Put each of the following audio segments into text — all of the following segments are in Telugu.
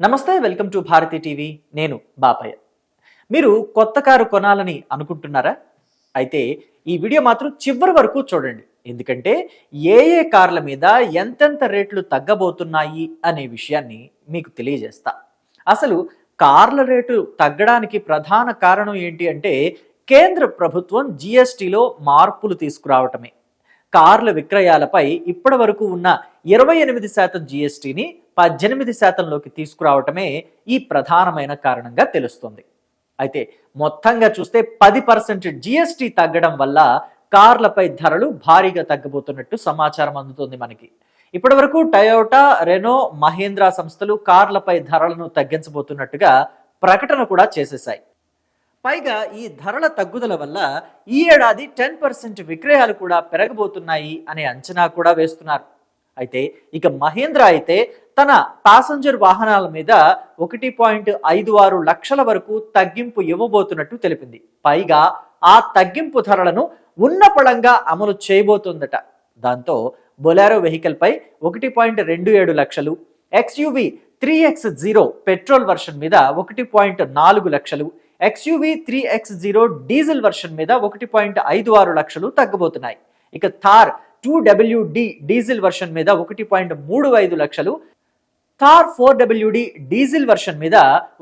నమస్తే వెల్కమ్ టు భారతి టీవీ. నేను బాపయ్య. మీరు కొత్త కారు కొనాలని అనుకుంటున్నారా? అయితే ఈ వీడియో మాత్రం చివరి వరకు చూడండి. ఎందుకంటే ఏ ఏ కార్ల మీద ఎంతెంత రేట్లు తగ్గబోతున్నాయి అనే విషయాన్ని మీకు తెలియజేస్తా. అసలు కార్ల రేటు తగ్గడానికి ప్రధాన కారణం ఏంటి అంటే కేంద్ర ప్రభుత్వం జిఎస్టిలో మార్పులు తీసుకురావటమే. కార్ల విక్రయాలపై ఇప్పటి వరకు ఉన్న ఇరవై ఎనిమిది శాతం జిఎస్టిని పద్దెనిమిది శాతంలోకి తీసుకురావటమే ఈ ప్రధానమైన కారణంగా తెలుస్తుంది. అయితే మొత్తంగా చూస్తే పది పర్సెంట్ జిఎస్టి తగ్గడం వల్ల కార్లపై ధరలు భారీగా తగ్గబోతున్నట్టు సమాచారం అందుతుంది మనకి. ఇప్పటి వరకు టయోటా రెనో మహేంద్రా సంస్థలు కార్లపై ధరలను తగ్గించబోతున్నట్టుగా ప్రకటన కూడా చేసేశాయి. పైగా ఈ ధరల తగ్గుదల వల్ల ఈ ఏడాది టెన్ పర్సెంట్ విక్రయాలు కూడా పెరగబోతున్నాయి అనే అంచనా కూడా వేస్తున్నారు. అయితే ఇక మహేంద్ర అయితే తన ప్యాసింజర్ వాహనాల మీద ఒకటి పాయింట్ ఐదు ఆరు లక్షల వరకు తగ్గింపు ఇవ్వబోతున్నట్టు తెలిపింది. పైగా ఆ తగ్గింపు ధరలను ఉన్నపళంగా అమలు చేయబోతుందట. దాంతో బొలారో వెహికల్ పై ఒకటి పాయింట్ రెండు ఏడు లక్షలు XUV three X zero petrol version మీద ఒకటి పాయింట్ నాలుగు లక్షలు XUV three X zero diesel version మీద ఒకటి పాయింట్ ఐదు ఆరు లక్షలు తగ్గబోతున్నాయి. ఇక Thar two WD diesel version మీద ఒకటి పాయింట్ మూడు ఐదు లక్షలు Thar four WD diesel version మీద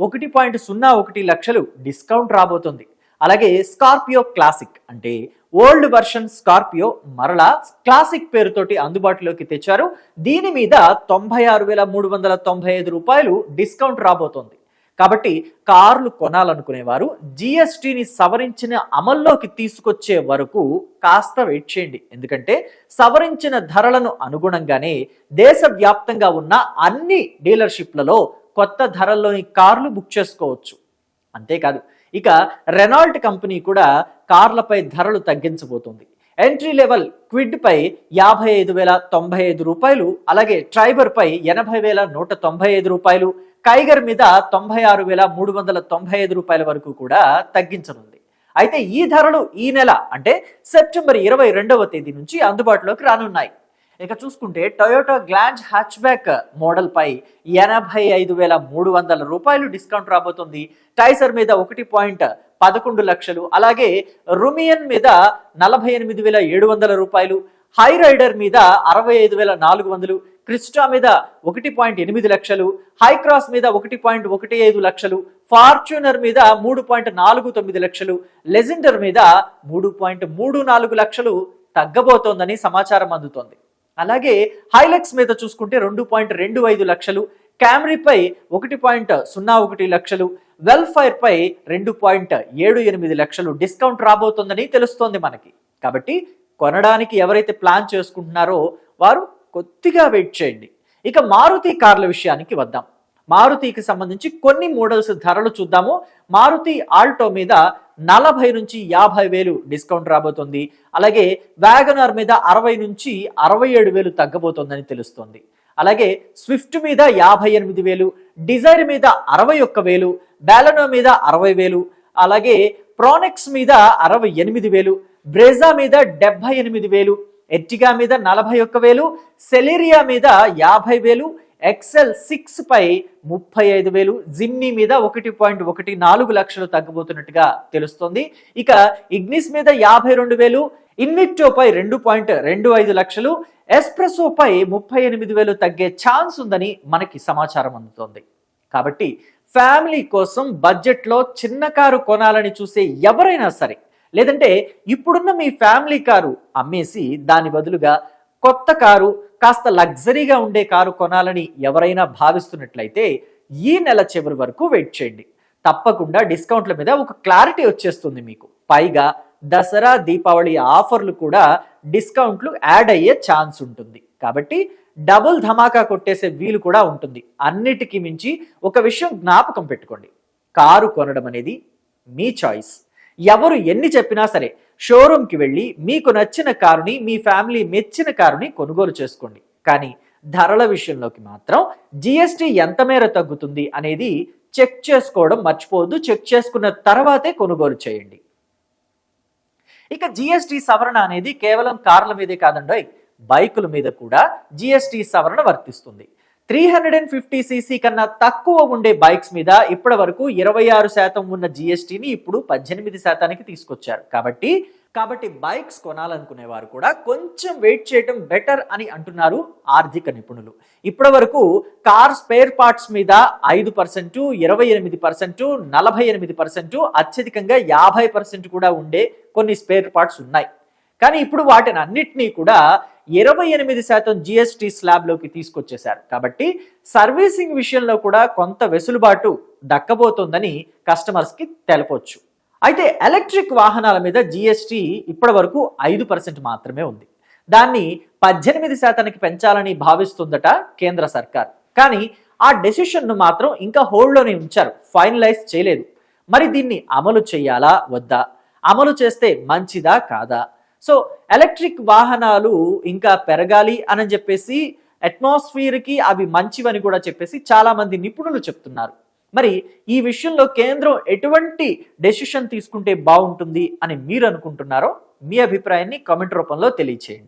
ఒకటి పాయింట్ సున్నా ఒకటి లక్షలు డిస్కౌంట్ రాబోతుంది. అలాగే స్కార్పియో క్లాసిక్ అంటే ఓల్డ్ వర్షన్ స్కార్పియో మరలా క్లాసిక్ పేరుతోటి అందుబాటులోకి తెచ్చారు. దీని మీద తొంభై ఆరు వేల మూడు వందల తొంభై ఐదు రూపాయలు డిస్కౌంట్ రాబోతోంది. కాబట్టి కార్లు కొనాలనుకునేవారు జిఎస్టిని సవరించిన అమల్లోకి తీసుకొచ్చే వరకు కాస్త వెయిట్ చేయండి. ఎందుకంటే సవరించిన ధరలను అనుగుణంగానే దేశవ్యాప్తంగా ఉన్న అన్ని డీలర్షిప్లలో కొత్త ధరల్లోని కార్లు బుక్ చేసుకోవచ్చు. అంతేకాదు ఇక రెనాల్ట్ కంపెనీ కూడా కార్లపై ధరలు తగ్గించబోతుంది. ఎంట్రీ లెవెల్ క్విడ్ పై యాభై ఐదు వేల తొంభై ఐదు రూపాయలు అలాగే ట్రైబర్ పై ఎనభై వేల నూట తొంభై ఐదు రూపాయలు కైగర్ మీద తొంభై ఆరు వేల మూడు వందల తొంభై ఐదు రూపాయల వరకు కూడా తగ్గించనుంది. అయితే ఈ ధరలు ఈ నెల అంటే సెప్టెంబర్ ఇరవై రెండవ తేదీ నుంచి అందుబాటులోకి రానున్నాయి. ఇక చూసుకుంటే టొయోటా గ్లాంజ్ హ్యాచ్బ్యాక్ మోడల్ పై ఎనభై ఐదు వేల మూడు వందల రూపాయలు డిస్కౌంట్ రాబోతుంది. టైసర్ మీద ఒకటి పాయింట్ పదకొండు లక్షలు. అలాగే రుమియన్ మీద నలభై ఎనిమిది వేల ఏడు వందల రూపాయలు. హై రైడర్ మీద అరవై ఐదు వేల నాలుగు వందలు. క్రిస్టా మీద ఒకటి పాయింట్ ఎనిమిది లక్షలు. హై క్రాస్ మీద ఒకటి పాయింట్ ఒకటి ఐదు లక్షలు. ఫార్చ్యూనర్ మీద మూడు పాయింట్ నాలుగు తొమ్మిది లక్షలు. లెజెండర్ మీద మూడు పాయింట్ మూడు నాలుగు లక్షలు. తగ్గబోతోందని సమాచారం అందుతోంది. అలాగే హైలెక్స్ మీద చూసుకుంటే రెండు పాయింట్ రెండు ఐదు లక్షలు. క్యామ్రీపై ఒకటి పాయింట్ సున్నా ఒకటి లక్షలు. వెల్ఫైర్ పై రెండు పాయింట్ ఏడు ఎనిమిది లక్షలు డిస్కౌంట్ రాబోతోందని తెలుస్తోంది మనకి. కాబట్టి కొనడానికి ఎవరైతే ప్లాన్ చేసుకుంటున్నారో వారు కొద్దిగా వెయిట్ చేయండి. ఇక మారుతి కార్ల విషయానికి వద్దాం. మారుతికి సంబంధించి కొన్ని మోడల్స్ ధరలు చూద్దాము. మారుతి ఆల్టో మీద నలభై నుంచి యాభై వేలు డిస్కౌంట్ రాబోతుంది. అలాగే వ్యాగనర్ మీద అరవై నుంచి అరవై ఏడు వేలు తగ్గబోతోందని తెలుస్తోంది. అలాగే స్విఫ్ట్ మీద యాభై ఎనిమిది వేలు డిజైర్ మీద అరవై ఒక్క వేలు బ్యాలనో మీద అరవై వేలు అలాగే ప్రోనెక్స్ మీద అరవై ఎనిమిది వేలు బ్రెజా మీద డెబ్బై ఎనిమిది వేలు ఎర్టిగా మీద నలభై ఒక్క వేలు సెలేరియా మీద యాభై వేలు ఎక్సెల్ సిక్స్ పై ముప్పై ఐదు వేలు జిమ్నీ మీద ఒకటి పాయింట్ ఒకటి నాలుగు లక్షలు తగ్గబోతున్నట్టుగా తెలుస్తోంది. ఇక ఇగ్నిస్ మీద యాభై రెండు వేలు ఇన్విక్టో పై రెండు పాయింట్ రెండు ఐదు లక్షలు ఎస్ప్రెసో పై ముప్పై ఎనిమిది వేలు తగ్గే ఛాన్స్ ఉందని మనకి సమాచారం అందుతోంది. కాబట్టి ఫ్యామిలీ కోసం బడ్జెట్లో చిన్న కారు కొనాలని చూసే ఎవరైనా సరే లేదంటే ఇప్పుడున్న మీ ఫ్యామిలీ కారు అమ్మేసి దాని బదులుగా కొత్త కారు కాస్త లగ్జరీగా ఉండే కారు కొనాలని ఎవరైనా భావిస్తున్నట్లయితే ఈ నెల చివరి వరకు వెయిట్ చేయండి. తప్పకుండా డిస్కౌంట్ల మీద ఒక క్లారిటీ వచ్చేస్తుంది మీకు. పైగా దసరా దీపావళి ఆఫర్లు కూడా డిస్కౌంట్లు యాడ్ అయ్యే ఛాన్స్ ఉంటుంది. కాబట్టి డబుల్ ధమాకా కొట్టేసే వీలు కూడా ఉంటుంది. అన్నిటికీ మించి ఒక విషయం జ్ఞాపకం పెట్టుకోండి. కారు కొనడం అనేది మీ చాయిస్. ఎవరు ఎన్ని చెప్పినా సరే షోరూమ్కి వెళ్ళి మీకు నచ్చిన కారుని మీ ఫ్యామిలీ మెచ్చిన కారుని కొనుగోలు చేసుకోండి. కానీ ధరల విషయంలోకి మాత్రం జిఎస్టీ ఎంత మేర తగ్గుతుంది అనేది చెక్ చేసుకోవడం మర్చిపోవద్దు. చెక్ చేసుకున్న తర్వాతే కొనుగోలు చేయండి. ఇక జిఎస్టీ సవరణ అనేది కేవలం కార్ల మీదే కాదండోయ్ బైకుల మీద కూడా జిఎస్టీ సవరణ వర్తిస్తుంది. Three hundred and fifty CC కన్నా తక్కువ ఉండే బైక్స్ మీద ఇప్పటి వరకు ఇరవై ఆరు శాతం ఉన్న జిఎస్టీని ఇప్పుడు పద్దెనిమిది శాతానికి తీసుకొచ్చారు. కాబట్టి కాబట్టి బైక్స్ కొనాలనుకునే వారు కూడా కొంచెం వెయిట్ చేయడం బెటర్ అని అంటున్నారు ఆర్థిక నిపుణులు. ఇప్పటి వరకు కార్ స్పేర్ పార్ట్స్ మీద ఐదు పర్సెంట్ ఇరవై ఎనిమిది పర్సెంట్ నలభై ఎనిమిది పర్సెంట్ అత్యధికంగా యాభై పర్సెంట్ కూడా ఉండే కొన్ని స్పేర్ పార్ట్స్ ఉన్నాయి. కానీ ఇప్పుడు వాటిని అన్నిటినీ కూడా ఇరవై ఎనిమిది శాతం జిఎస్టీ స్లాబ్లోకి తీసుకొచ్చేశారు. కాబట్టి సర్వీసింగ్ విషయంలో కూడా కొంత వెసులుబాటు దక్కబోతోందని కస్టమర్స్కి తెలపొచ్చు. అయితే ఎలక్ట్రిక్ వాహనాల మీద జిఎస్టీ ఇప్పటి వరకు ఐదు పర్సెంట్ మాత్రమే ఉంది. దాన్ని పద్దెనిమిది శాతానికి పెంచాలని భావిస్తుందట కేంద్ర సర్కార్. కానీ ఆ డెసిషన్ను మాత్రం ఇంకా హోల్డ్లోనే ఉంచారు. ఫైనలైజ్ చేయలేదు. మరి దీన్ని అమలు చేయాలా? వద్దా? అమలు చేస్తే మంచిదా కాదా? సో ఎలక్ట్రిక్ వాహనాలు ఇంకా పెరగాలి అని చెప్పేసి అట్మాస్ఫియర్కి అవి మంచివని కూడా చెప్పేసి చాలా మంది నిపుణులు చెప్తున్నారు. మరి ఈ విషయంలో కేంద్రం ఎటువంటి డెసిషన్ తీసుకుంటే బాగుంటుంది అని మీరు అనుకుంటున్నారో మీ అభిప్రాయాన్ని కామెంట్ రూపంలో తెలియచేయండి.